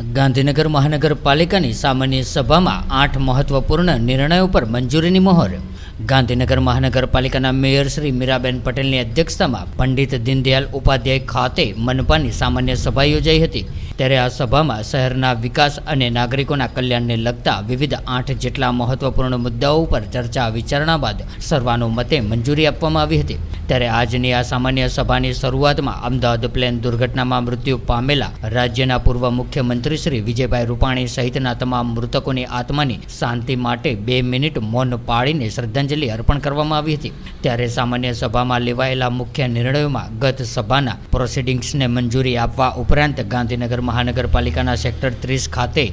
ગાંધીનગર મહાનગરપાલિકાની સામાન્ય સભામાં આઠ મહત્વપૂર્ણ નિર્ણયો પર મંજૂરીની મહોર. ગાંધીનગર મહાનગરપાલિકાના મેયર શ્રી મીરાબેન પટેલની અધ્યક્ષતામાં પંડિત દીનદયાલ ઉપાધ્યાય ખાતે મનપાની સામાન્ય સભા યોજાઈ હતી. ત્યારે આ સભામાં શહેરના વિકાસ અને નાગરિકોના કલ્યાણને લગતા વિવિધ આઠ જેટલા મહત્વપૂર્ણ મુદ્દાઓ ઉપર ચર્ચા વિચારણા બાદ સર્વાનુમતે મંજૂરી આપવામાં આવી હતી. ત્યારે આજની આ સામાન્ય સભાની શરૂઆતમાં અમદાવાદ પ્લેન દુર્ઘટનામાં મૃત્યુ પામેલા રાજ્યના પૂર્વ મુખ્યમંત્રી શ્રી વિજયભાઈ રૂપાણી સહિતના તમામ મૃતકોની આત્માની શાંતિ માટે બે મિનિટ મૌન પાળીને શ્રદ્ધાંજલિ અર્પણ કરવામાં આવી હતી. ત્યારે સામાન્ય સભામાં લેવાયેલા મુખ્ય નિર્ણયોમાં ગત સભાના પ્રોસિડિંગ્સને મંજૂરી આપવા ઉપરાંત ગાંધીનગર મહાનગરપાલિકાના સેક્ટર ત્રીસ ખાતે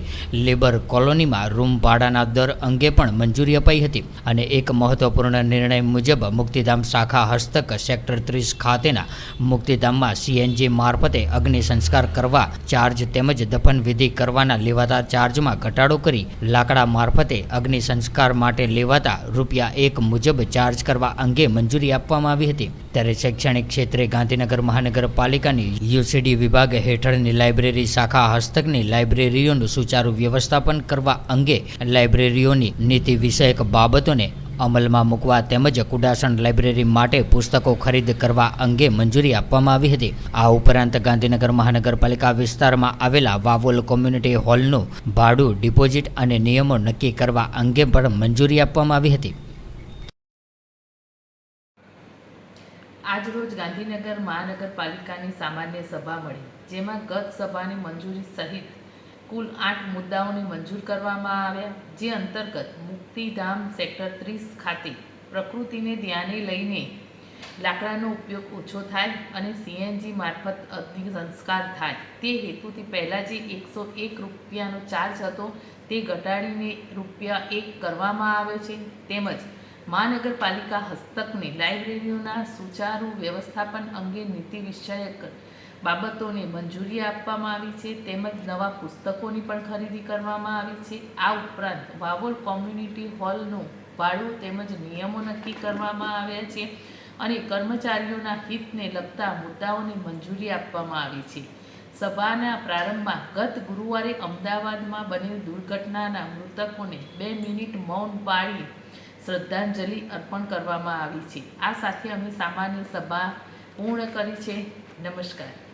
લેબર કોલોનીમાં રૂમ ભાડાના દર અંગે પણ મંજૂરી અપાઈ હતી અને એક મહત્વપૂર્ણ નિર્ણય મુજબ મુક્તિધામ શાખા હસ્તક સેક્ટર ત્રીસ ખાતેના મુક્તિધામમાં સીએનજી મારફતે અગ્નિ સંસ્કાર કરવા, ચાર્જ તેમજ દફન વિધિ કરવાના લેવાતા ચાર્જમાં ઘટાડો કરી, લાકડા મારફતે અગ્નિ સંસ્કાર માટે લેવાતા રૂપિયા એક મુજબ ચાર્જ કરવા અંગે મંજૂરી આપવામાં આવી હતી. ત્યારે શૈક્ષણિક ક્ષેત્રે ગાંધીનગર મહાનગરપાલિકાની યુસીડી વિભાગ હેઠળની લાઇબ્રેરી શાખા હસ્તકની લાઇબ્રેરીઓનું સુચારુ વ્યવસ્થાપન કરવા અંગે લાઇબ્રેરીઓની નીતિ વિષયક બાબતોને અમલમાં મૂકવા તેમજ કુડાસણ લાઇબ્રેરી માટે પુસ્તકો ખરીદ કરવા અંગે મંજૂરી આપવામાં આવી હતી. આ ઉપરાંત ગાંધીનગર મહાનગરપાલિકા વિસ્તારમાં આવેલા વાવોલ કોમ્યુનિટી હોલનું ભાડું, ડિપોઝિટ અને નિયમો નક્કી કરવા અંગે પણ મંજૂરી આપવામાં આવી હતી. આજરોજ ગાંધીનગર મહાનગરપાલિકાની સામાન્ય સભા મળી, જેમાં ગત સભાની મંજૂરી સહિત કુલ આઠ મુદ્દાઓને મંજૂર કરવામાં આવ્યા, જે અંતર્ગત મુક્તિધામ સેક્ટર ત્રીસ ખાતે પ્રકૃતિને ધ્યાને લઈને લાકડાનો ઉપયોગ ઓછો થાય અને સીએનજી મારફત અગ્નિ સંસ્કાર થાય. તે હેતુથી પહેલાં જે એકસો એક રૂપિયાનો ચાર્જ હતો, તે ઘટાડીને રૂપિયા એક કરવામાં આવ્યો છે. તેમજ મહાનગરપાલિકા હસ્તકની લાઇબ્રેરીઓના સુચારુ વ્યવસ્થાપન અંગે નીતિ વિષયક બાબતોને મંજૂરી આપવામાં આવી છે, તેમજ નવા પુસ્તકોની પણ ખરીદી કરવામાં આવી છે. આ ઉપરાંત વાવોલ કોમ્યુનિટી હોલનું ભાડું તેમજ નિયમો નક્કી કરવામાં આવ્યા છે અને કર્મચારીઓના હિતને લગતા મુદ્દાઓને મંજૂરી આપવામાં આવી છે. સભાના પ્રારંભમાં ગત ગુરુવારે અમદાવાદમાં બનેલ દુર્ઘટનાના મૃતકોને બે મિનિટ મૌન પાળી શ્રદ્ધાંજલિ અર્પણ કરવામાં આવી છે. આ સાથે અમે સામાન્ય સભા પૂર્ણ કરી છે. નમસ્કાર.